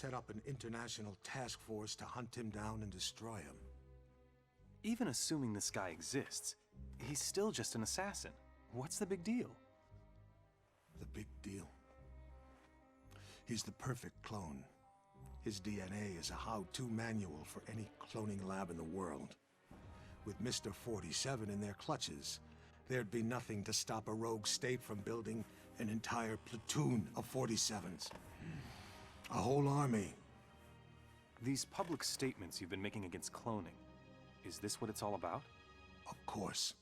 set up an international task force to hunt him down and destroy him. Even assuming this guy exists, he's still just an assassin. What's the big deal? The big deal. He's the perfect clone. His DNA is a how-to manual for any cloning lab in the world. With Mr. 47 in their clutches, there'd be nothing to stop a rogue state from building an entire platoon of 47s. A whole army. These public statements you've been making against cloning, is this what it's all about? Of course.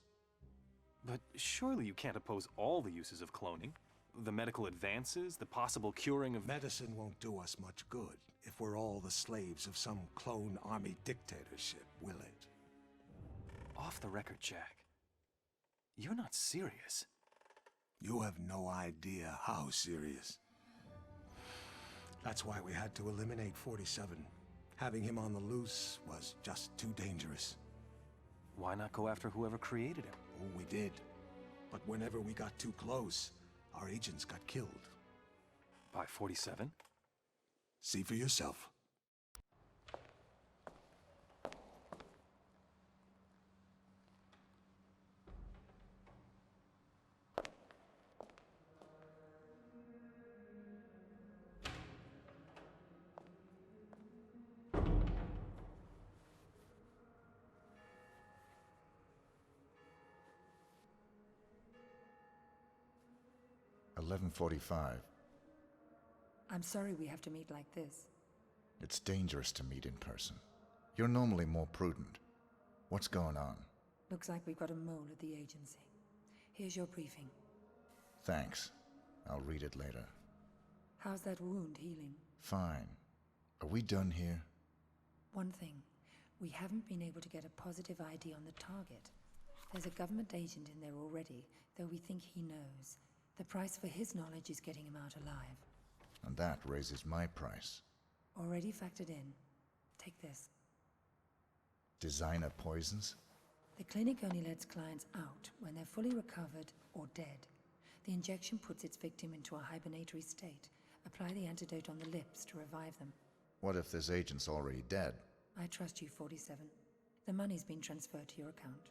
But surely you can't oppose all the uses of cloning. The medical advances, the possible curing of. Medicine won't do us much good if we're all the slaves of some clone army dictatorship, will it? Off the record, Jack. You're not serious. You have no idea how serious. That's why we had to eliminate 47. Having him on the loose was just too dangerous. Why not go after whoever created him? Oh, we did. But whenever we got too close, our agents got killed. By 47? See for yourself. Eleven forty-five. I'm sorry we have to meet like this. It's dangerous to meet in person. You're normally more prudent. What's going on? Looks like we've got a mole at the agency. Here's your briefing. Thanks. I'll read it later. How's that wound healing? Fine. Are we done here? One thing, we haven't been able to get a positive ID on the target. There's a government agent in there already, though we think he knows. The price for his knowledge is getting him out alive. And that raises my price. Already factored in. Take this. Designer poisons? The clinic only lets clients out when they're fully recovered or dead. The injection puts its victim into a hibernatory state. Apply the antidote on the lips to revive them. What if this agent's already dead? I trust you, 47. The money's been transferred to your account.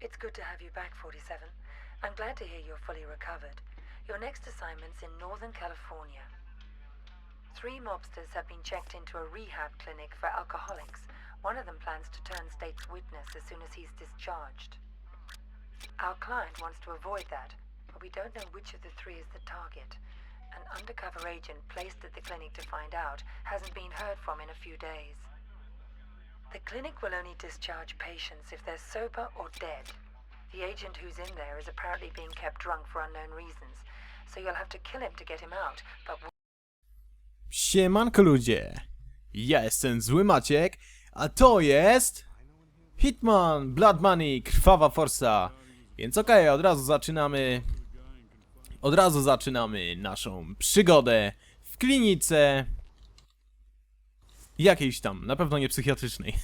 It's good to have you back, 47. Glad to hear you're fully recovered. Your next assignment's in Northern California. Three mobsters have been checked into a rehab clinic for alcoholics. One of them plans to turn state's witness as soon as he's discharged. Our client wants to avoid that, but we don't know which of the three is the target. An undercover agent placed at the clinic to find out hasn't been heard from in a few days. The clinic will only discharge patients if they're sober or dead. The agent who's in there is apparently being kept drunk for unknown reasons, so you'll have to kill him to get him out, but Siemanko ludzie, ja jestem Zły Maciek, a to jest Hitman, Blood Money, Krwawa Forsa. Więc okej, od razu zaczynamy, od razu zaczynamy naszą przygodę w klinice jakiejś tam, na pewno nie psychiatrycznej.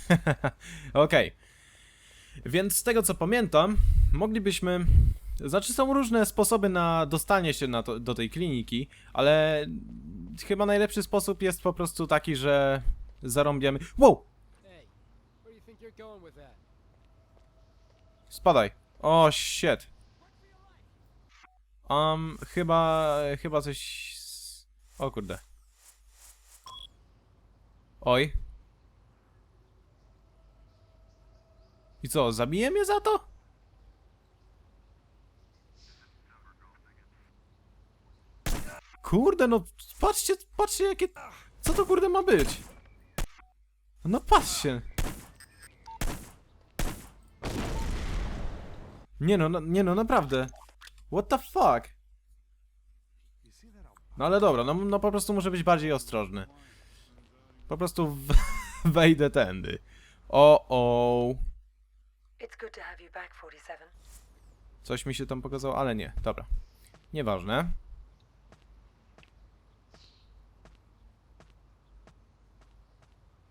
okej. Więc z tego co pamiętam, moglibyśmy. Znaczy, są różne sposoby na dostanie się na to, do tej kliniki, ale chyba najlepszy sposób jest po prostu taki, że zarąbiamy. Wow! Spadaj. O, shit. Um, chyba, chyba coś... O kurde. Oj. I co, zabiję mnie za to? Kurde, no patrzcie, patrzcie jakie... Co to kurde ma być? No patrzcie. Nie no, nie no, naprawdę. What the fuck? No ale dobra, no, no po prostu muszę być bardziej ostrożny. Po prostu wejdę tędy. O, o. it's good to have you back, 47. Coś mi się tam pokazało, ale nie, dobra. Nieważne.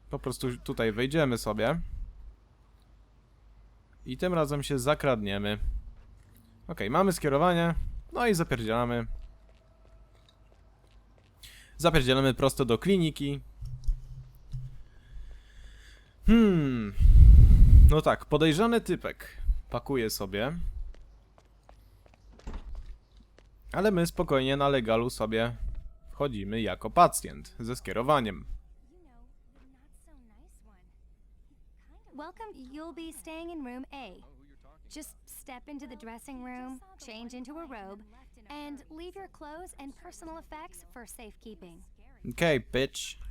Po prostu tutaj wejdziemy sobie. I tym razem się zakradniemy. Okej, mamy skierowanie. No i zapierdzielamy. Zapierdzielamy prosto do kliniki. Hmm. No tak, podejrzany typek. Pakuje sobie. Ale my spokojnie na legalu sobie wchodzimy jako pacjent ze skierowaniem. Welcome. You'll be staying in room A. Just step into the dressing room, change into a robe, and leave your clothes and personal effects for safekeeping. Okej, bitch.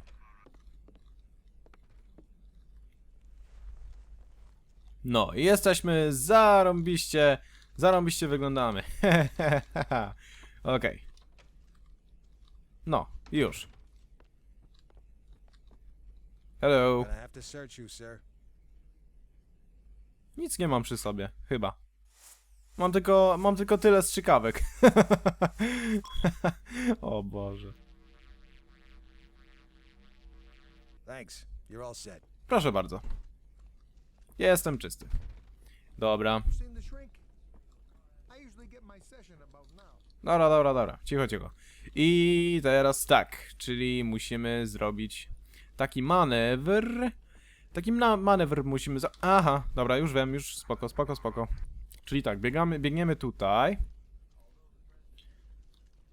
No, i jesteśmy zarąbiście, zarąbiście wyglądamy. Okej. No, już. Hello. Nic nie mam przy sobie, chyba. Mam tylko, mam tylko tyle strzykawek. o Boże. Proszę bardzo. Jestem czysty. Dobra. Dobra, dobra, dobra. Cicho, cicho. I teraz tak, czyli musimy zrobić taki manewr. Taki manewr musimy za... Aha, dobra, już wiem, już spoko, spoko, spoko. Czyli tak, biegamy, biegniemy tutaj.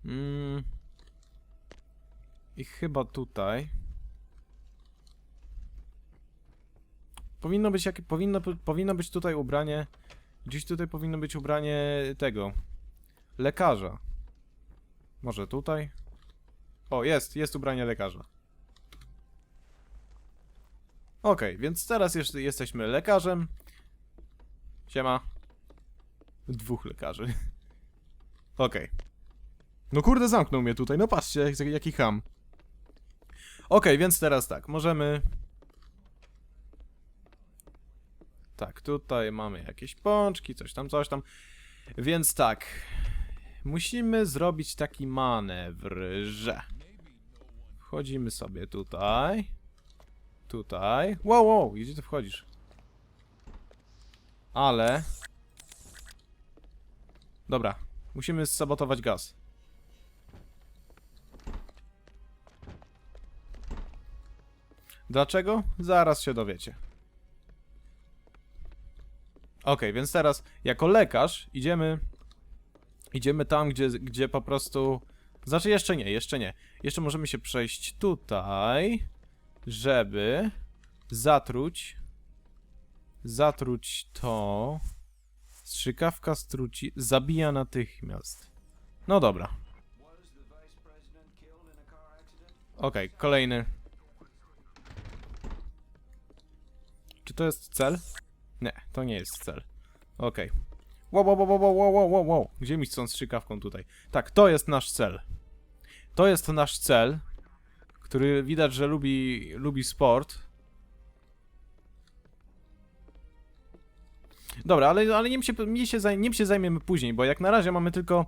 Mm. I chyba tutaj. Powinno być jakie, powinno, powinno być tutaj ubranie. Gdzieś tutaj powinno być ubranie tego. Lekarza. Może tutaj? O, jest, jest ubranie lekarza. Okej, więc teraz jeszcze jesteśmy lekarzem. Siema. Dwóch lekarzy. Okej. No kurde, zamknął mnie tutaj, no patrzcie, jak- jaki ham. Okej, więc teraz tak, możemy... Tak, tutaj mamy jakieś pączki, coś tam, coś tam. Więc tak, musimy zrobić taki manewr, że wchodzimy sobie tutaj, tutaj, wow, wow, gdzie ty wchodzisz? Ale, dobra, musimy sabotować gaz. Dlaczego? Zaraz się dowiecie. Okej, więc teraz jako lekarz idziemy Idziemy tam, gdzie, gdzie po prostu... Znaczy jeszcze nie, jeszcze nie. Jeszcze możemy się przejść tutaj, żeby zatruć... Zatruć to... Strzykawka struci... Zabija natychmiast. No dobra. Okej, kolejny. Czy to jest cel? Nie, to nie jest cel. Okej. Wow, wow, wow, wow, wow, wow, wow, wow. Gdzie mi są strzykawką tutaj? Tak, to jest nasz cel. To jest nasz cel, który widać, że lubi, lubi sport. Dobra, ale, ale nim, się, nim, się zaj, nim się zajmiemy później, bo jak na razie mamy tylko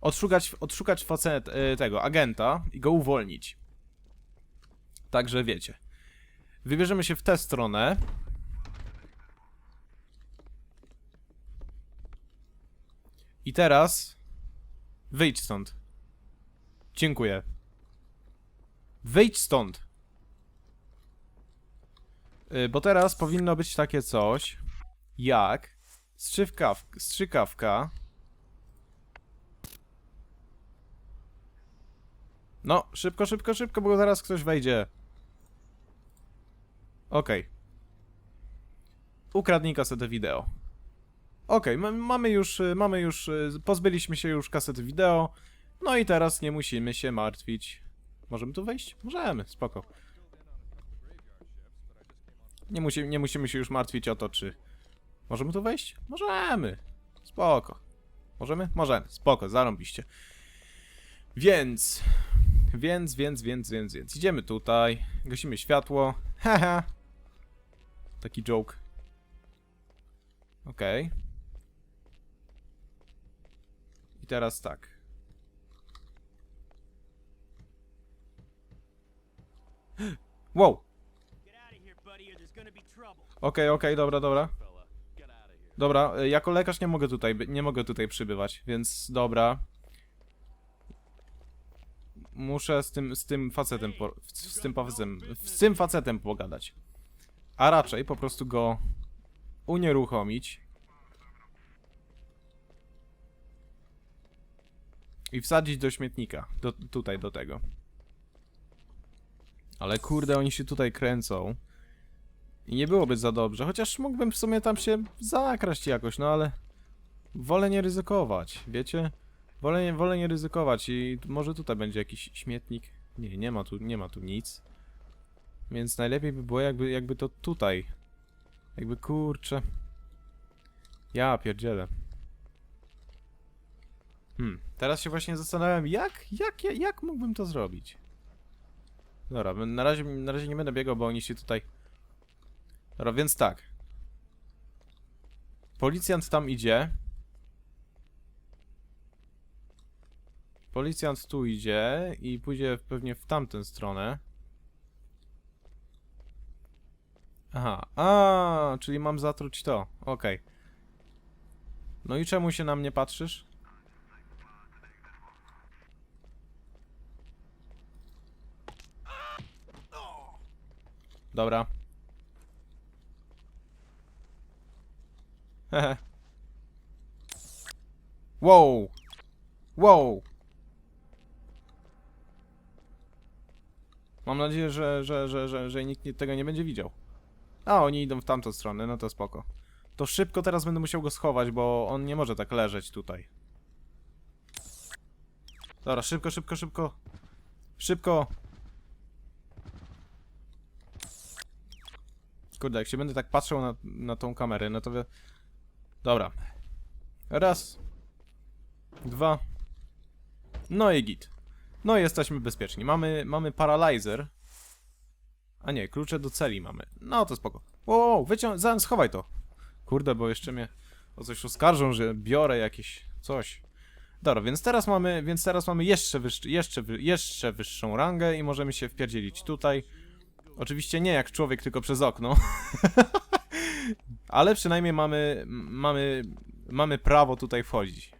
odszukać, odszukać facet, e, tego, agenta i go uwolnić. Także wiecie. Wybierzemy się w tę stronę. I teraz wyjdź stąd. Dziękuję. Wyjdź stąd. Y, Bo teraz powinno być takie coś jak strzykawka, strzykawka. No, szybko, szybko, szybko, bo zaraz ktoś wejdzie. Okej. Ukradnij kasetę wideo. Okej, ma- mamy już, y, mamy już, y, pozbyliśmy się już kasety wideo. No i teraz nie musimy się martwić. Możemy tu wejść? Możemy, spoko. Nie, musi, nie musimy się już martwić o to, czy... Możemy tu wejść? Możemy. Spoko. Możemy? Możemy. Spoko, zarąbiście. Więc... Więc, więc, więc, więc, więc. Idziemy tutaj. Gasimy światło. Haha. Taki joke. Okej. I teraz tak. Wow. Okej, okej, dobra, dobra. Dobra, y, jako lekarz nie mogę tutaj, nie mogę tutaj przybywać, więc dobra. Muszę z tym, z tym facetem, po, z tym facetem, z tym facetem pogadać. A raczej po prostu go unieruchomić. I wsadzić do śmietnika, do, tutaj do tego. Ale kurde, oni się tutaj kręcą. I nie byłoby za dobrze, chociaż mógłbym w sumie tam się zakraść jakoś, no ale wolę nie ryzykować, wiecie? Wolę nie, wolę nie ryzykować i może tutaj będzie jakiś śmietnik. Nie, nie ma tu, nie ma tu nic. Więc najlepiej by było jakby, jakby to tutaj. Jakby kurczę. Ja pierdzielę. Hmm, teraz się właśnie zastanawiam, jak, jak, jak, jak mógłbym to zrobić? Dobra, na razie, na razie nie będę biegał, bo oni się tutaj... Dobra, więc tak. Policjant tam idzie. Policjant tu idzie i pójdzie pewnie w tamtą stronę. Aha, a, czyli mam zatruć to. Okej. No i czemu się na mnie patrzysz? Dobra. Hehe. wow! Wow! Mam nadzieję, że, że, że, że, że nikt tego nie będzie widział. A, oni idą w tamtą stronę, no to spoko. To szybko teraz będę musiał go schować, bo on nie może tak leżeć tutaj. Dobra, szybko, szybko, szybko. Szybko. Kurde, jak się będę tak patrzył na, na tą kamerę, no to wie... Dobra. Raz. Dwa. No i git. No i jesteśmy bezpieczni. Mamy, mamy paralyzer. A nie, klucze do celi mamy. No to spoko. Wow, wow, wyciąg... schowaj to. Kurde, bo jeszcze mnie o coś oskarżą, że biorę jakieś coś. Dobra, więc teraz mamy, więc teraz mamy jeszcze, wyższy, jeszcze, wy- jeszcze wyższą rangę i możemy się wpierdzielić tutaj. Oczywiście nie jak człowiek, tylko przez okno. Ale przynajmniej mamy, mamy, mamy prawo tutaj wchodzić.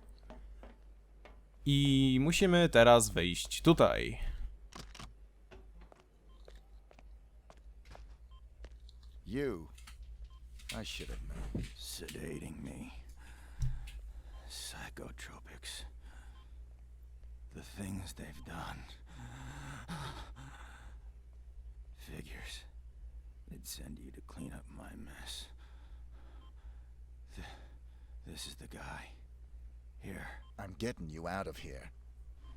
I musimy teraz wejść tutaj. You. I should have known. sedating me. Psychotropics. The things they've done. Figures. They'd send you to clean up my mess. Th- this is the guy. Here. I'm getting you out of here.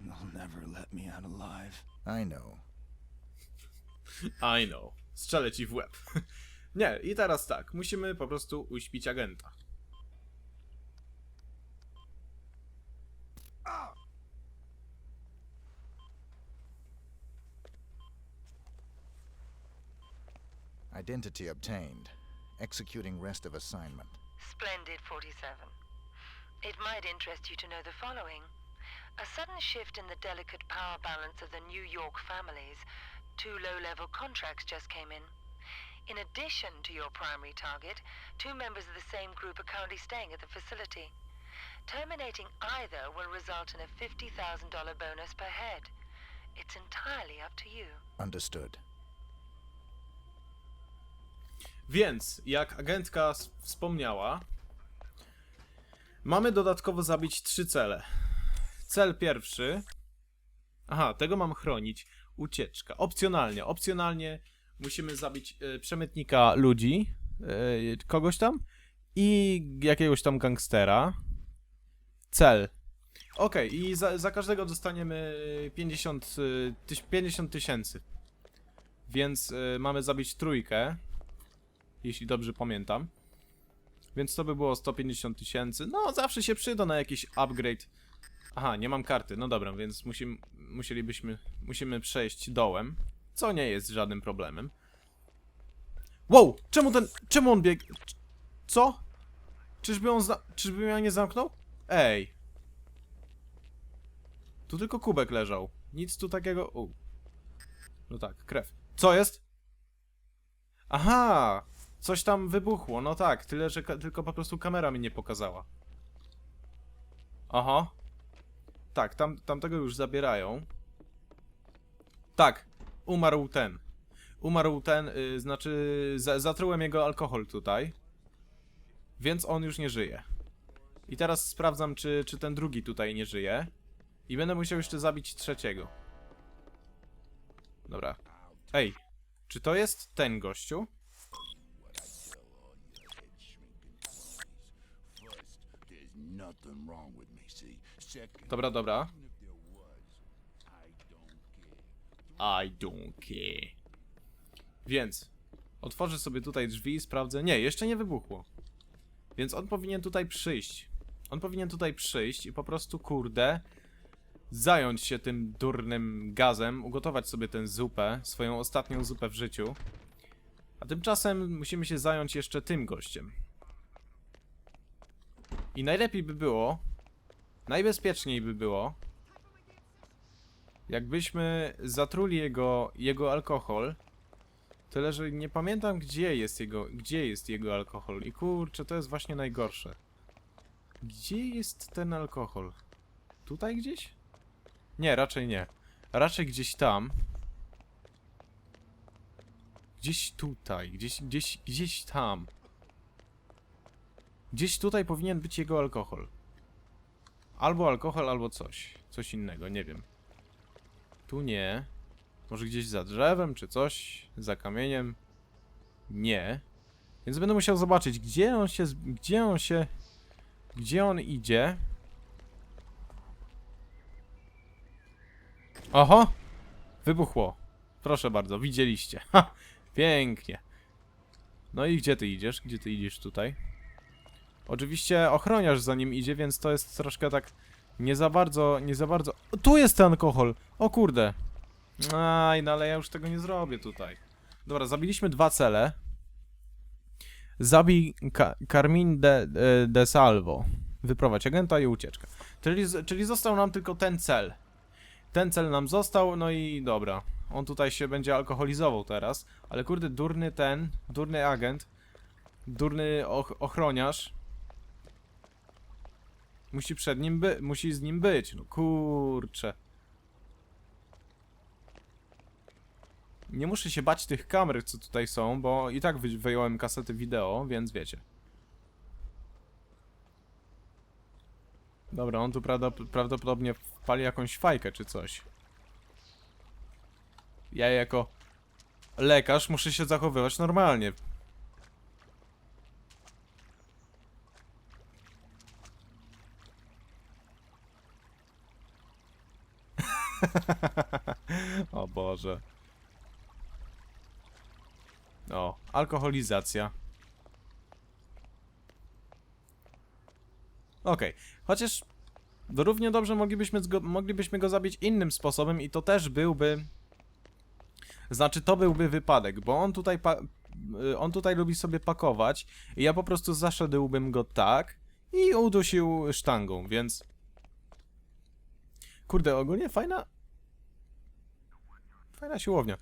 They'll never let me out alive. I know. I know. Strzelę ci w łeb. Nie, i teraz tak. Musimy po prostu uśpić agenta. Identity obtained. Executing rest of assignment. Splendid 47. It might interest you to know the following. A sudden shift in the delicate power balance of the New York families. Two low-level contracts just came in. In addition to your primary target, two members of the same group are currently staying at the facility. Terminating either will result in a $50,000 bonus per head. It's entirely up to you. Understood. Więc, jak agentka wspomniała, mamy dodatkowo zabić trzy cele. Cel pierwszy. Aha, tego mam chronić. Ucieczka. Opcjonalnie. Opcjonalnie musimy zabić e, przemytnika ludzi, e, kogoś tam i jakiegoś tam gangstera. Cel. Okej, i za, za każdego dostaniemy 50 e, tyś- 50 tysięcy. Więc e, mamy zabić trójkę jeśli dobrze pamiętam. Więc to by było 150 tysięcy. No, zawsze się przyda na jakiś upgrade. Aha, nie mam karty. No dobra, więc musimy, musielibyśmy, musimy przejść dołem, co nie jest żadnym problemem. Wow! Czemu ten, czemu on biegł? C- Co? Czyżby on czyżby mnie nie zamknął? Ej. Tu tylko kubek leżał. Nic tu takiego... U. No tak, krew. Co jest? Aha! Coś tam wybuchło, no tak, tyle, że tylko po prostu kamera mi nie pokazała. Aha. Tak, tam, tamtego już zabierają. Tak, umarł ten. Umarł ten, y, znaczy za, zatrułem jego alkohol tutaj. Więc on już nie żyje. I teraz sprawdzam, czy, czy ten drugi tutaj nie żyje. I będę musiał jeszcze zabić trzeciego. Dobra. Ej, czy to jest ten gościu? Dobra, dobra. I don't care. Więc otworzę sobie tutaj drzwi i sprawdzę. Nie, jeszcze nie wybuchło. Więc on powinien tutaj przyjść. On powinien tutaj przyjść i po prostu, kurde, zająć się tym durnym gazem, ugotować sobie tę zupę, swoją ostatnią zupę w życiu. A tymczasem musimy się zająć jeszcze tym gościem. I najlepiej by było, najbezpieczniej by było, jakbyśmy zatruli jego, jego alkohol. Tyle, że nie pamiętam gdzie jest jego, gdzie jest jego alkohol. I kurczę, to jest właśnie najgorsze. Gdzie jest ten alkohol? Tutaj gdzieś? Nie, raczej nie. Raczej gdzieś tam. Gdzieś tutaj, gdzieś, gdzieś, gdzieś tam. Gdzieś tutaj powinien być jego alkohol. Albo alkohol, albo coś. Coś innego, nie wiem. Tu nie. Może gdzieś za drzewem, czy coś? Za kamieniem? Nie. Więc będę musiał zobaczyć, gdzie on się... Gdzie on się... Gdzie on idzie? Oho! Wybuchło. Proszę bardzo, widzieliście. Ha! Pięknie. No i gdzie ty idziesz? Gdzie ty idziesz tutaj? Oczywiście ochroniarz za nim idzie, więc to jest troszkę tak nie za bardzo, nie za bardzo... O, Tu jest ten alkohol! O kurde! Aj, no ale ja już tego nie zrobię tutaj. Dobra, zabiliśmy dwa cele. Zabij Ka Carmin de, de, de Salvo. Wyprowadź agenta i ucieczka. Czyli, czyli został nam tylko ten cel. Ten cel nam został, no i dobra. On tutaj się będzie alkoholizował teraz. Ale kurde, durny ten, durny agent, durny och ochroniarz. Musi przed nim by, musi z nim być. No kurcze. Nie muszę się bać tych kamer, co tutaj są, bo i tak wy wyjąłem kasety wideo, więc wiecie. Dobra, on tu prawdopodobnie wpali jakąś fajkę czy coś. Ja jako lekarz muszę się zachowywać normalnie. o Boże. O, alkoholizacja. Okej, chociaż no równie dobrze moglibyśmy, zgo- moglibyśmy go zabić innym sposobem i to też byłby... Znaczy, to byłby wypadek, bo on tutaj, y, on tutaj lubi sobie pakować i ja po prostu zaszedłbym go tak i udusił sztangą, więc... Kurde, ogólnie fajna... Fajna siłownia.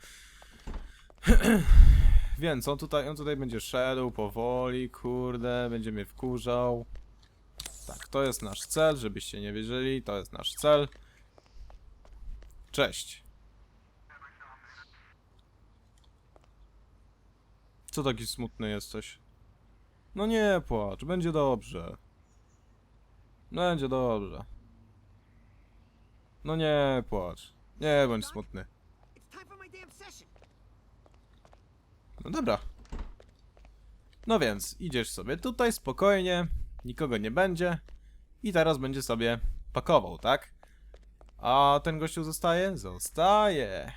Więc on tutaj, on tutaj będzie szedł powoli, kurde, będzie mnie wkurzał. Tak, to jest nasz cel, żebyście nie wiedzieli, to jest nasz cel. Cześć. Co taki smutny jesteś? No nie płacz, będzie dobrze. Będzie dobrze. No nie płacz. Nie bądź smutny. No dobra. No więc, idziesz sobie tutaj spokojnie, nikogo nie będzie i teraz będzie sobie pakował, tak? A ten gościu zostaje? Zostaje.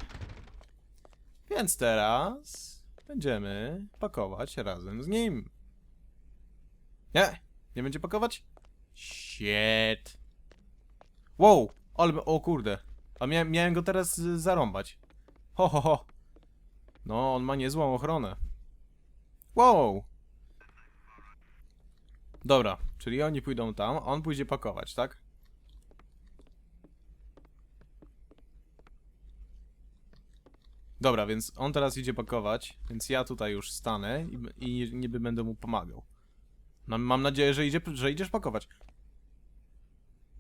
Więc teraz będziemy pakować razem z nim. Nie, nie będzie pakować? Shit. Wow, ale, o kurde. A mia miałem go teraz y, zarąbać. Ho, ho, ho. No, on ma niezłą ochronę. Wow! Dobra, czyli oni pójdą tam, on pójdzie pakować, tak? Dobra, więc on teraz idzie pakować, więc ja tutaj już stanę i, i niby będę mu pomagał. Mam, mam nadzieję, że, idzie, że idziesz pakować.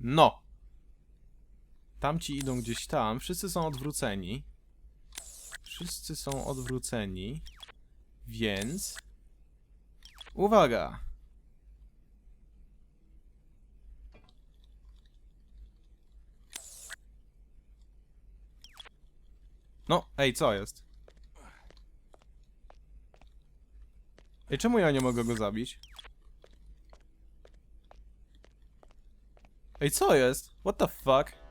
No! Tamci idą gdzieś tam, wszyscy są odwróceni. Wszyscy są odwróceni, więc... Uwaga! No, ej, co jest? Ej, czemu ja nie mogę go zabić? Ej, co jest? What the fuck?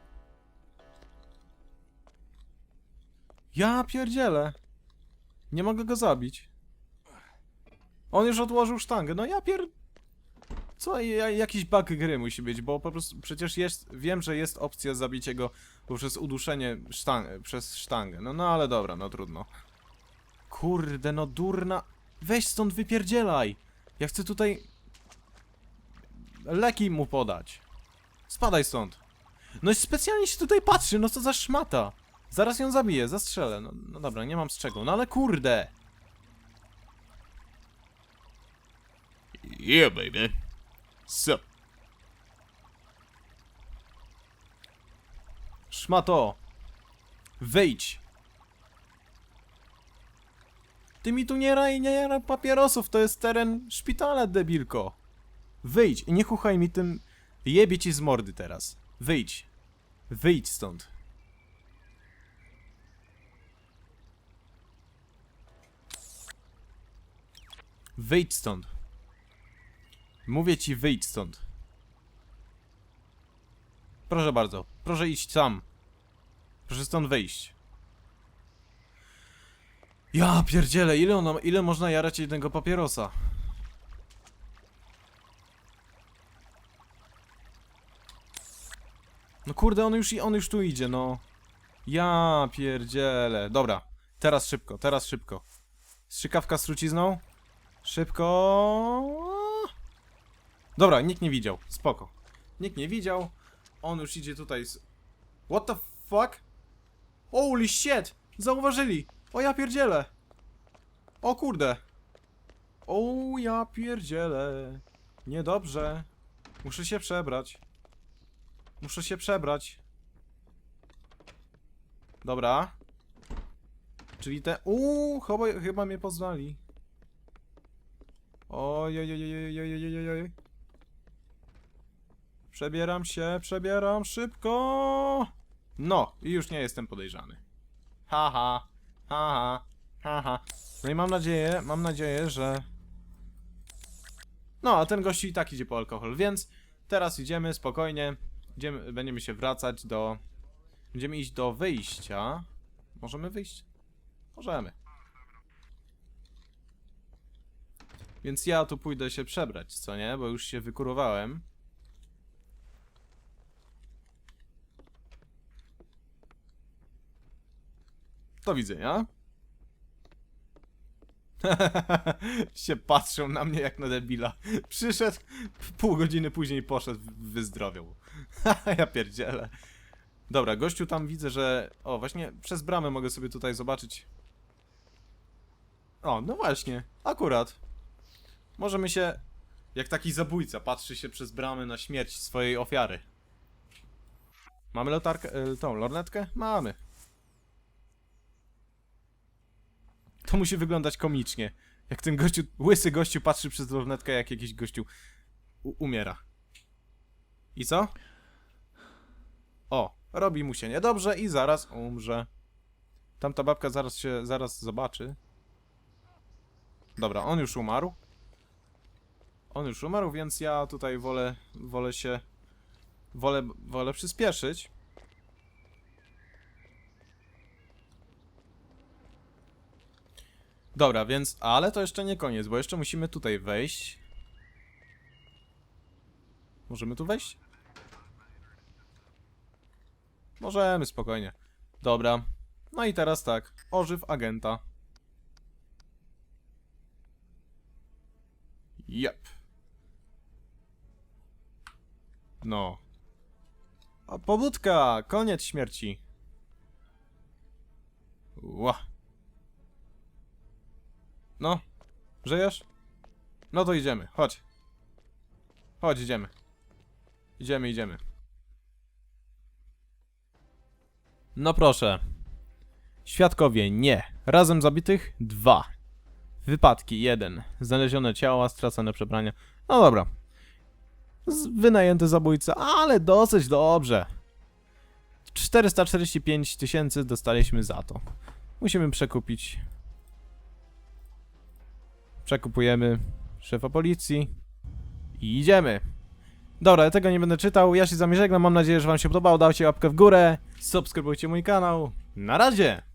Ja pierdzielę. Nie mogę go zabić. On już odłożył sztangę. No ja pier... Co? Ja, jakiś bug gry musi być, bo po prostu przecież jest... Wiem, że jest opcja zabicia go poprzez uduszenie sztang przez sztangę. No, no ale dobra, no trudno. Kurde, no durna... Weź stąd wypierdzielaj! Ja chcę tutaj... Leki mu podać. Spadaj stąd. No i specjalnie się tutaj patrzy, no co za szmata. Zaraz ją zabiję, zastrzelę. No, no dobra, nie mam z czego. No ale kurde. Yeah, baby. Sup. Szmato. Wyjdź. Ty mi tu nie raj, nie raj papierosów, to jest teren szpitala, debilko. Wyjdź i nie chuchaj mi tym... Jebie ci z mordy teraz. Wyjdź. Wyjdź stąd. Wyjdź stąd. Mówię ci, wyjdź stąd. Proszę bardzo, proszę iść sam. Proszę stąd wyjść. Ja pierdzielę, ile, ona, ile można jarać jednego papierosa? No kurde, on już, on już tu idzie, no. Ja pierdzielę. Dobra, teraz szybko, teraz szybko. Strzykawka z trucizną? Szybko. Dobra, nikt nie widział. Spoko. Nikt nie widział. On już idzie tutaj z... What the fuck? Holy shit! Zauważyli! O ja pierdzielę! O kurde! O ja pierdzielę! Niedobrze. Muszę się przebrać. Muszę się przebrać. Dobra. Czyli te... Uuu, chyba, chyba mnie poznali. Oj, oj, oj, oj, oj, oj, oj, oj. Przebieram się, przebieram szybko. No, i już nie jestem podejrzany. Haha, haha, haha. Ha. No i mam nadzieję, mam nadzieję, że... No, a ten gości i tak idzie po alkohol, więc teraz idziemy spokojnie. Idziemy, będziemy się wracać do... Będziemy iść do wyjścia. Możemy wyjść? Możemy. Więc ja tu pójdę się przebrać, co nie? Bo już się wykurowałem. Do widzenia. się patrzą na mnie jak na debila. Przyszedł, pół godziny później poszedł, wyzdrowiał. ja pierdzielę. Dobra, gościu tam widzę, że... O, właśnie przez bramę mogę sobie tutaj zobaczyć. O, no właśnie, akurat. Możemy się... Jak taki zabójca patrzy się przez bramę na śmierć swojej ofiary. Mamy latarkę, y, tą lornetkę? Mamy. To musi wyglądać komicznie. Jak ten gościu, łysy gościu patrzy przez lornetkę, jak jakiś gościu umiera. I co? O, robi mu się niedobrze i zaraz umrze. Tamta babka zaraz się, zaraz zobaczy. Dobra, on już umarł. On już umarł, więc ja tutaj wolę, wolę się, wolę, wolę przyspieszyć. Dobra, więc, ale to jeszcze nie koniec, bo jeszcze musimy tutaj wejść. Możemy tu wejść? Możemy, spokojnie. Dobra. No i teraz tak, ożyw agenta. Jep. No. O, pobudka! Koniec śmierci. Ła. No, żyjesz? No to idziemy, chodź. Chodź, idziemy. Idziemy, idziemy. No proszę. Świadkowie nie. Razem zabitych dwa. Wypadki jeden. Znalezione ciała, stracone przebrania. No dobra. Wynajęty zabójca, ale dosyć dobrze. 445 tysięcy dostaliśmy za to. Musimy przekupić. Przekupujemy szefa policji. I idziemy. Dobra, ja tego nie będę czytał. Ja się z wami żegnam. Mam nadzieję, że wam się podobało. Dajcie łapkę w górę. Subskrybujcie mój kanał. Na razie!